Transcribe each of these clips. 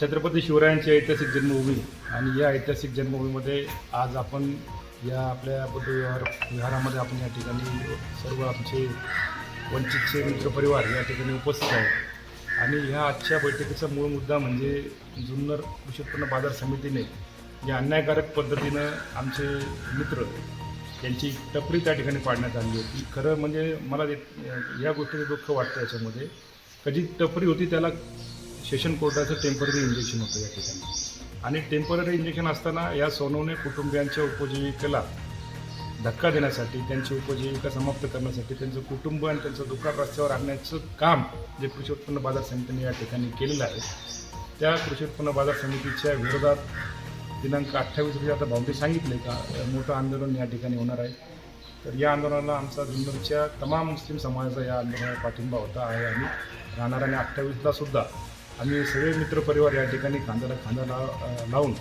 छत्रपती शिवरायांची ऐतिहासिक जन्मभूमी आणि या ऐतिहासिक जन्मभूमीमध्ये आज आपण या आपल्या बुद्ध विहार विहारामध्ये आपण या ठिकाणी सर्व आमचे वंचितचे मित्रपरिवार या ठिकाणी उपस्थित आहेत. आणि ह्या आजच्या बैठकीचा मूळ मुद्दा म्हणजे जुन्नर कृषी उत्पन्न बाजार समितीने जे अन्यायकारक पद्धतीनं आमचे मित्र यांची टपरी त्या ठिकाणी पाडण्यात आली होती. खरं म्हणजे मला ते- या गोष्टीचं दुःख वाटतं याच्यामध्ये. कधी टपरी होती त्याला सेशन कोर्टाचं टेंपररी इंजेक्शन होतं या ठिकाणी. आणि टेंपररी इंजेक्शन असताना या सोनवणे कुटुंबियांच्या उपजीविकेला धक्का देण्यासाठी त्यांची उपजीविका समाप्त करण्यासाठी त्यांचं कुटुंब आणि त्यांचं दुकान रस्त्यावर आणण्याचं काम जे कृषी उत्पन्न बाजार समितीने या ठिकाणी केलेलं आहे त्या कृषी उत्पन्न बाजार समितीच्या विरोधात दिनांक अठ्ठावीस रोजी आता भाऊने सांगितले का मोठं आंदोलन या ठिकाणी होणार आहे. तर या आंदोलनाला आमचा जुन्नरच्या तमाम मुस्लिम समाजाचा या आंदोलनाला पाठिंबा होता आहे आणि राहणार आणि अठ्ठावीसला सुद्धा आम्ही सगळे मित्रपरिवार या ठिकाणी खांद्याला खांदा लाव लावून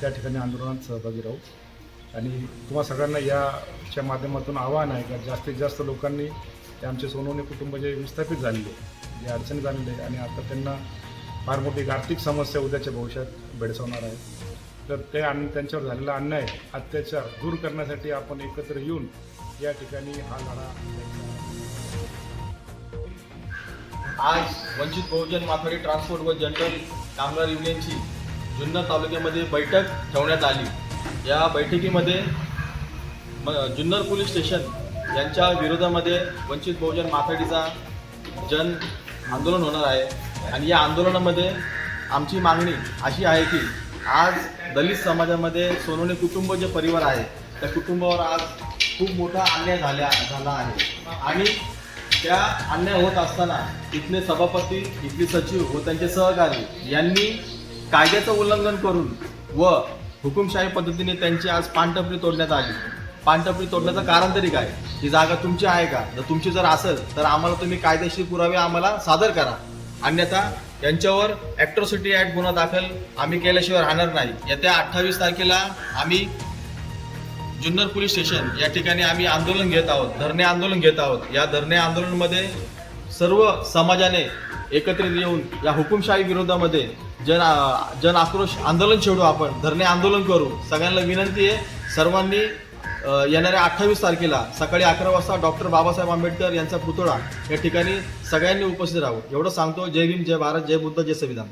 त्या ठिकाणी आंदोलनात सहभागी राहू. आणि तुम्हा सगळ्यांना याच्या माध्यमातून आव्हान आहे का? जास्तीत जास्त लोकांनी ते आमचे सोनवणे कुटुंब जे विस्थापित झालेले जे अडचणी झालेले आहे आणि आता त्यांना फार मोठी आर्थिक समस्या उद्याच्या भविष्यात भेडसावणार आहे. तर ते आणि त्यांच्यावर झालेला अन्याय अत्याचार दूर करण्यासाठी आपण एकत्र येऊन या ठिकाणी हा लढा आज वंचित बहुजन माथाडी ट्रान्सपोर्ट व जनरल कामगार युनियनची जुन्नर तालुक्यामध्ये बैठक ठेवण्यात आली. या बैठकीमध्ये म जुन्नर पोलीस स्टेशन यांच्या विरोधामध्ये वंचित बहुजन माथाडीचा जन आंदोलन होणार आहे आणि या आंदोलनामध्ये आमची मागणी अशी आहे की आज दलित समाजामध्ये सोनवणे कुटुंब जे परिवार आहे त्या कुटुंबावर आज खूप मोठा अन्याय झाल्या झाला आहे. आणि त्या अन्याय होत असताना इथले सभापती इथले सचिव व त्यांचे सहकारी यांनी कायद्याचं उल्लंघन करून व हुकुमशाही पद्धतीने त्यांची आज पानटपरी तोडण्यात आली. पानटपरी तोडण्याचं कारण तरी काय? ही जागा तुमची आहे का? जर तुमची जर असेल तर आम्हाला तुम्ही कायदेशीर पुरावे आम्हाला सादर करा. अन्यथा यांच्यावर ॲक्ट्रोसिटी ॲक्ट गुन्हा दाखल आम्ही केल्याशिवाय राहणार नाही. येत्या अठ्ठावीस तारखेला आम्ही जुन्नर पोलीस स्टेशन या ठिकाणी आम्ही आंदोलन घेत आहोत धरणे आंदोलन घेत आहोत. या धरणे आंदोलनमध्ये सर्व समाजाने एकत्रित येऊन या हुकुमशाही विरोधामध्ये जन जन आक्रोश आंदोलन छेडू आपण धरणे आंदोलन करू. सगळ्यांना विनंती आहे सर्वांनी येणाऱ्या अठ्ठावीस तारखेला सकाळी अकरा वाजता डॉक्टर बाबासाहेब आंबेडकर यांचा पुतळा या ठिकाणी सगळ्यांनी उपस्थित राहू एवढं सांगतो. जय भीम जय भारत जय बुद्ध जय संविधान.